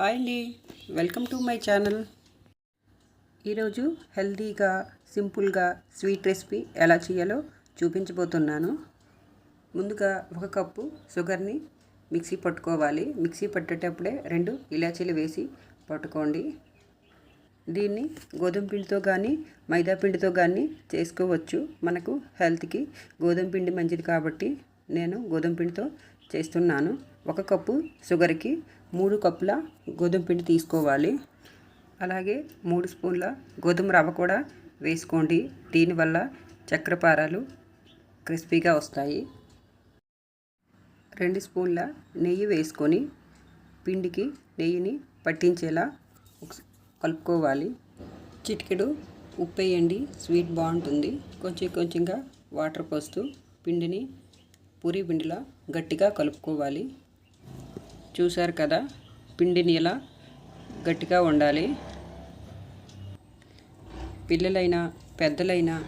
Hi అండి. Welcome to my channel. ఈరోజు హెల్తీగా సింపుల్గా స్వీట్ రెసిపీ ఎలా చేయాలో చూపించబోతున్నాను. ముందుగా ఒక కప్పు షుగర్ని మిక్సీ పట్టుకోవాలి. మిక్సీ పట్టేటప్పుడే రెండు ఇలాచీలు వేసి పట్టుకోండి. దీన్ని గోధుమ పిండితో కానీ మైదా పిండితో కానీ చేసుకోవచ్చు. మనకు హెల్త్కి గోధుమ పిండి మంచిది కాబట్టి నేను గోధుమ పిండితో చేస్తున్నాను. ఒక కప్పు షుగర్కి మూడు కప్పుల గోధుమ పిండి తీసుకోవాలి. అలాగే మూడు స్పూన్ల గోధుమ రవ్వ కూడా వేసుకోండి. దీనివల్ల చక్రపారాలు క్రిస్పీగా వస్తాయి. రెండు స్పూన్ల నెయ్యి వేసుకొని పిండికి నెయ్యిని పట్టించేలా కలుపుకోవాలి. చిటికెడు ఉప్పు వేయండి. స్వీట్ బాగుంటుంది. కొంచెం కొంచెంగా వాటర్ పోస్తూ పిండిని పూరి పిండిలా గట్టిగా కలుపుకోవాలి. చూశారు కదా? పిండిని ఇలా గట్టిగా ఉండాలి పిల్లలైనా పెద్దలైనా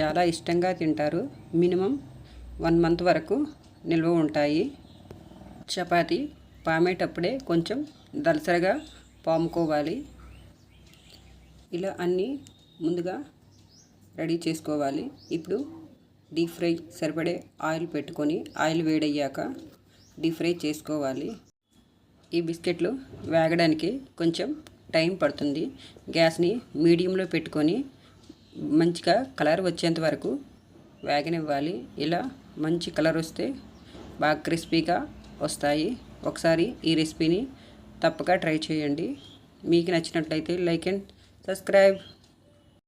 చాలా ఇష్టంగా తింటారు. మినిమం వన్ మంత్ వరకు నిల్వ ఉంటాయి. చపాతి పామేటప్పుడే కొంచెం దలసరగా పాముకోవాలి. ఇలా అన్నీ ముందుగా రెడీ చేసుకోవాలి. ఇప్పుడు డీప్ ఫ్రై సరిపడే ఆయిల్ పెట్టుకొని ఆయిల్ వేడయ్యాక డీప్ ఫ్రై చేసుకోవాలి. ఈ బిస్కెట్లు వేగడానికి కొంచెం టైం పడుతుంది. గ్యాస్ని మీడియంలో పెట్టుకొని మంచిగా కలర్ వచ్చేంత వరకు వేగనివ్వాలి. ఇలా మంచి కలర్ వస్తే బాగా క్రిస్పీగా వస్తాయి. ఒకసారి ఈ రెసిపీని తప్పక ట్రై చేయండి. మీకు నచ్చినట్లయితే లైక్ అండ్ సబ్స్క్రైబ్.